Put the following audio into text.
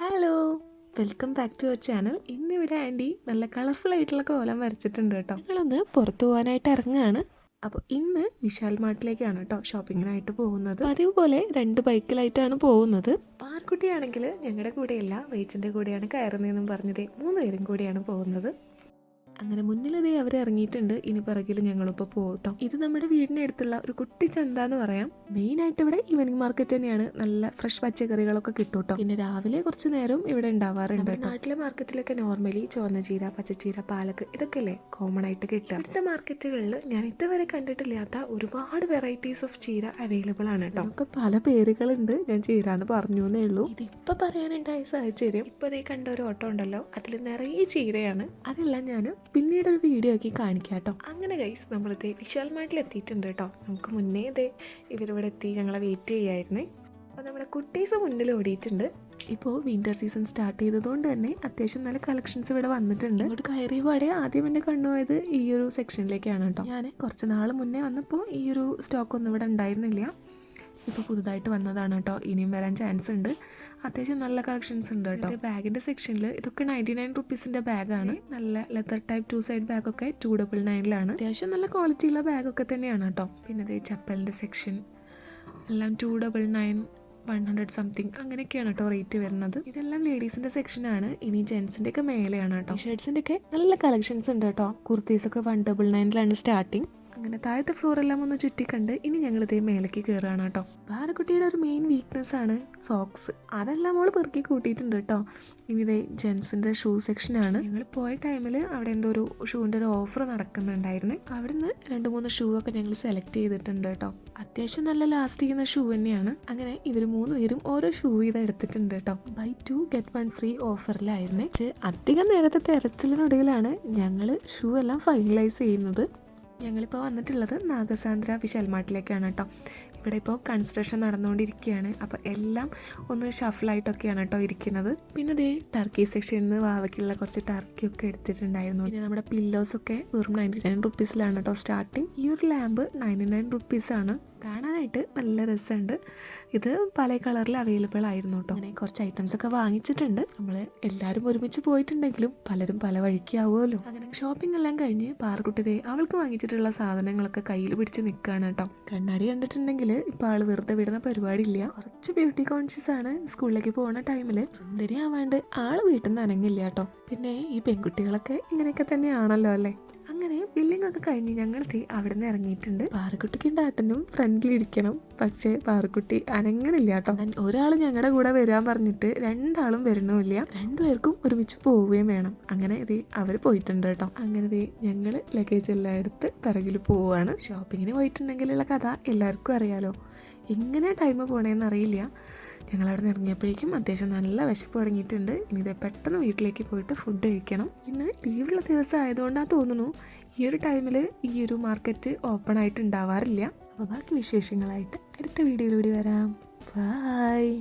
Hello welcome back to our channel ഇന്നിവിടെ anti നല്ല colourful ആയിട്ടുള്ള കോലം വരച്ചിട്ടുണ്ട് കേട്ടോ. ഞങ്ങളൊന്ന് പുറത്തു പോകാനായിട്ട് ഇറങ്ങുകയാണ്. അപ്പോൾ ഇന്ന് വിശാൽ മാർട്ടിലേക്കാണ് കേട്ടോ ഷോപ്പിങ്ങിനായിട്ട് പോകുന്നത്. അതേപോലെ രണ്ട് ബൈക്കിലായിട്ടാണ് പോകുന്നത്. പാർക്കുട്ടിയാണെങ്കിൽ ഞങ്ങളുടെ കൂടെയല്ല വെയിച്ചിന്റെ കൂടെയാണ് കയറുന്നതെന്നും പറഞ്ഞതേ മൂന്ന് പേരും കൂടിയാണ് പോകുന്നത്. അങ്ങനെ മുന്നിലതേ അവർ ഇറങ്ങിയിട്ടുണ്ട്. ഇനി പിറകിൽ ഞങ്ങളിപ്പോൾ പോകട്ടോ ഇത് നമ്മുടെ വീടിനടുത്തുള്ള ഒരു കുട്ടി ചന്ത എന്ന് പറയാം. മെയിൻ ആയിട്ട് ഇവിടെ ഈവനിങ് മാർക്കറ്റ് തന്നെയാണ്. നല്ല ഫ്രഷ് പച്ചക്കറികളൊക്കെ കിട്ടും കേട്ടോ പിന്നെ രാവിലെ കുറച്ച് നേരം ഇവിടെ ഉണ്ടാവാറുണ്ട് നാട്ടിലെ മാർക്കറ്റിലൊക്കെ നോർമലി ചുവന്ന ചീര പച്ചച്ചീര പാലക്ക് ഇതൊക്കെ അല്ലേ കോമൺ ആയിട്ട് കിട്ടുക. ഇവിടുത്തെ മാർക്കറ്റുകളിൽ ഞാൻ ഇതുവരെ കണ്ടിട്ടില്ലാത്ത ഒരുപാട് വെറൈറ്റീസ് ഓഫ് ചീര അവൈലബിൾ ആണ് കേട്ടോ. നമുക്ക് പല പേരുകളുണ്ട്. ഞാൻ ചീര എന്ന് പറഞ്ഞു എന്നേ ഉള്ളൂ. ഇതിപ്പോ പറയാനുണ്ടായ സാഹചര്യം ഇപ്പൊ ദേ കണ്ട ഒരു ഓട്ടോ ഉണ്ടല്ലോ. അതിൽ നിറയെ ചീരയാണ്. അതെല്ലാം ഞാൻ പിന്നീട് ഒരു വീഡിയോ ആക്കി കാണിക്കാം കേട്ടോ. അങ്ങനെ ഗൈസ് നമ്മളിത് വിശാൽ മാർട്ടിൽ എത്തിയിട്ടുണ്ട് കേട്ടോ. നമുക്ക് മുന്നേ ഇതേ ഇവരിവിടെ എത്തി ഞങ്ങളെ വെയിറ്റ് ചെയ്യായിരുന്നേ. അപ്പോൾ നമ്മുടെ കുട്ടീസ് മുന്നിൽ ഓടിയിട്ടുണ്ട്. ഇപ്പോൾ വിന്റർ സീസൺ സ്റ്റാർട്ട് ചെയ്തതുകൊണ്ട് തന്നെ അത്യാവശ്യം നല്ല കളക്ഷൻസ് ഇവിടെ വന്നിട്ടുണ്ട്. ഇങ്ങോട്ട് കയറിയപാടെ ആദ്യം എന്റെ കണ്ണുപോയത് ഈ ഒരു സെക്ഷനിലേക്കാണ് കേട്ടോ. ഞാൻ കുറച്ച് നാൾ മുന്നേ വന്നപ്പോൾ ഈ ഒരു സ്റ്റോക്ക് ഒന്നും ഇവിടെ ഉണ്ടായിരുന്നില്ല. ഇപ്പോൾ പുതുതായിട്ട് വന്നതാണ് കേട്ടോ. ഇനിയും വരാൻ ചാൻസ് ഉണ്ട്. അത്യാവശ്യം നല്ല കളക്ഷൻസ് ഉണ്ട് കേട്ടോ. ബാഗിന്റെ സെക്ഷനിൽ ഇതൊക്കെ നയന്റി നയൻ റുപ്പീസിന്റെ ബാഗാണ് നല്ല ലെതർ ടൈപ്പ് ടു സൈഡ് ബാഗൊക്കെ ടു ഡബിൾ നയനിലാണ് അത്യാവശ്യം നല്ല ക്വാളിറ്റിയുള്ള ബാഗൊക്കെ തന്നെയാണ് കേട്ടോ. പിന്നെ അതേ ചപ്പലിന്റെ സെക്ഷൻ എല്ലാം two double nine one hundred something അങ്ങനെയൊക്കെയാണ് കേട്ടോ റേറ്റ് വരുന്നത്. ഇതെല്ലാം ലേഡീസിന്റെ സെക്ഷനാണ് ഇനി ജെൻസിന്റെ ഒക്കെ മേലെയാണ് കേട്ടോ. ഷർട്ട്സിന്റെ ഒക്കെ നല്ല കളക്ഷൻസ് ഉണ്ട് കേട്ടോ. കുർത്തീസൊക്കെ വൺ ഡബിൾ നയനിലാണ് സ്റ്റാർട്ടിങ് അങ്ങനെ താഴത്തെ ഫ്ലോർ എല്ലാം ഒന്ന് ചുറ്റിക്കണ്ട് ഇനി ഞങ്ങൾ ഇതേ മേലേക്ക് കയറുകയാണ് കേട്ടോ. ഭാരക്കുട്ടിയുടെ ഒരു മെയിൻ വീക്ക്നെസ് ആണ് സോക്സ് അതെല്ലാം അവൾ പെറുക്കി കൂട്ടിയിട്ടുണ്ട് കേട്ടോ. ഇനി ഇതേ ജെൻസിന്റെ ഷൂ സെക്ഷനാണ് ഞങ്ങൾ പോയ ടൈമിൽ അവിടെ എന്തോ ഒരു ഷൂവിന്റെ ഒരു ഓഫർ നടക്കുന്നുണ്ടായിരുന്നു. അവിടുന്ന് രണ്ട് മൂന്ന് ഷൂ ഒക്കെ ഞങ്ങൾ സെലക്ട് ചെയ്തിട്ടുണ്ട് കേട്ടോ. അത്യാവശ്യം നല്ല ലാസ്റ്റ് ചെയ്യുന്ന ഷൂ തന്നെയാണ്. അങ്ങനെ ഇവർ മൂന്ന് പേരും ഓരോ ഷൂ ഇത് എടുത്തിട്ടുണ്ട് കേട്ടോ. Buy two get one free ഓഫറിലായിരുന്നു അധികം നേരത്തെ തെരച്ചിലിനൊടുവിലാണ് ഞങ്ങൾ ഷൂ എല്ലാം ഫൈനലൈസ് ചെയ്യുന്നത്. ഞങ്ങളിപ്പോൾ വന്നിട്ടുള്ളത് നാഗസാന്ദ്ര വിശാൽമാട്ടിലേക്കാണ് കേട്ടോ. ഇവിടെ ഇപ്പോൾ കൺസ്ട്രക്ഷൻ നടന്നുകൊണ്ടിരിക്കുകയാണ്. അപ്പോൾ എല്ലാം ഒന്ന് ഷഫിളായിട്ടൊക്കെയാണ് കേട്ടോ ഇരിക്കുന്നത്. പിന്നെ ഇതേ ടർക്കി സെക്ഷനിൽ നിന്ന് വാവയ്ക്കുള്ള കുറച്ച് ടർക്കിയൊക്കെ എടുത്തിട്ടുണ്ടായിരുന്നു. പിന്നെ നമ്മുടെ പില്ലോസൊക്കെ വെറും നയന്റി നയൻ റുപ്പീസിലാണ് കേട്ടോ സ്റ്റാർട്ടിങ് ഈ ഒരു ലാമ്പ് നയന്റി നയൻ റുപ്പീസാണ് കാണാനായിട്ട് നല്ല രസമുണ്ട്. ഇത് പല കളറിൽ അവൈലബിൾ ആയിരുന്നു കേട്ടോ അങ്ങനെ കുറച്ച് ഐറ്റംസ് ഒക്കെ വാങ്ങിച്ചിട്ടുണ്ട്. നമ്മൾ എല്ലാവരും ഒരുമിച്ച് പോയിട്ടുണ്ടെങ്കിലും പലരും പല വഴിക്കാവുമല്ലോ അങ്ങനെ ഷോപ്പിംഗ് എല്ലാം കഴിഞ്ഞ് പാർക്കുട്ടിതേ അവൾക്ക് വാങ്ങിച്ചിട്ടുള്ള സാധനങ്ങളൊക്കെ കയ്യിൽ പിടിച്ച് നിൽക്കുകയാണ് കേട്ടോ കണ്ണാടി കണ്ടിട്ടുണ്ടെങ്കിൽ ഇപ്പൊ ആൾ വെറുതെ വിടുന്ന പരിപാടിയില്ല കുറച്ച് ബ്യൂട്ടി കോൺഷ്യസ് ആണ് സ്കൂളിലേക്ക് പോകുന്ന ടൈമിൽ സുന്ദരി ആവാണ്ട് ആൾ വീട്ടിൽ നിന്ന് അനങ്ങില്ല കേട്ടോ പിന്നെ ഈ പെൺകുട്ടികളൊക്കെ ഇങ്ങനെയൊക്കെ തന്നെയാണല്ലോ അല്ലേ? അങ്ങനെ ബില്ലിംഗ് ഒക്കെ കഴിഞ്ഞ് ഞങ്ങൾ തീ അവിടെ നിന്ന് ഇറങ്ങിയിട്ടുണ്ട്. പാറക്കുട്ടിക്ക് ഡാട്ടനും ഫ്രണ്ടിലിരിക്കണം പക്ഷേ പാറക്കുട്ടി അനങ്ങണില്ല കേട്ടോ. ഒരാൾ ഞങ്ങളുടെ കൂടെ വരാൻ പറഞ്ഞിട്ട് രണ്ടാളും വരണമില്ല രണ്ടുപേർക്കും ഒരുമിച്ച് പോവുകയും വേണം. അങ്ങനെ ഇത് അവർ പോയിട്ടുണ്ട് കേട്ടോ. അങ്ങനെ ഇത് ഞങ്ങൾ ലഗേജ് എല്ലാം എടുത്ത് പിറകിൽ പോവുകയാണ്. ഷോപ്പിങ്ങിന് പോയിട്ടുണ്ടെങ്കിലുള്ള കഥ എല്ലാവർക്കും അറിയാലോ. എങ്ങനെ ടൈം പോണേന്ന് അറിയില്ല. ഞങ്ങൾ അവിടെ നിന്ന് ഇറങ്ങിയപ്പോഴേക്കും അത്യാവശ്യം നല്ല വിശപ്പ് തുടങ്ങിയിട്ടുണ്ട്. ഇനി ഇത് പെട്ടെന്ന് വീട്ടിലേക്ക് പോയിട്ട് ഫുഡ് കഴിക്കണം. ഇന്ന് ലീവുള്ള ദിവസം ആയതുകൊണ്ടാണ് തോന്നുന്നു ഈ ഒരു ടൈമിൽ ഈ ഒരു മാർക്കറ്റ് ഓപ്പൺ ആയിട്ട് ഉണ്ടാവാറില്ല. അപ്പോൾ ബാക്കി വിശേഷങ്ങളായിട്ട് അടുത്ത വീഡിയോയിലൂടെ വരാം. ബായ്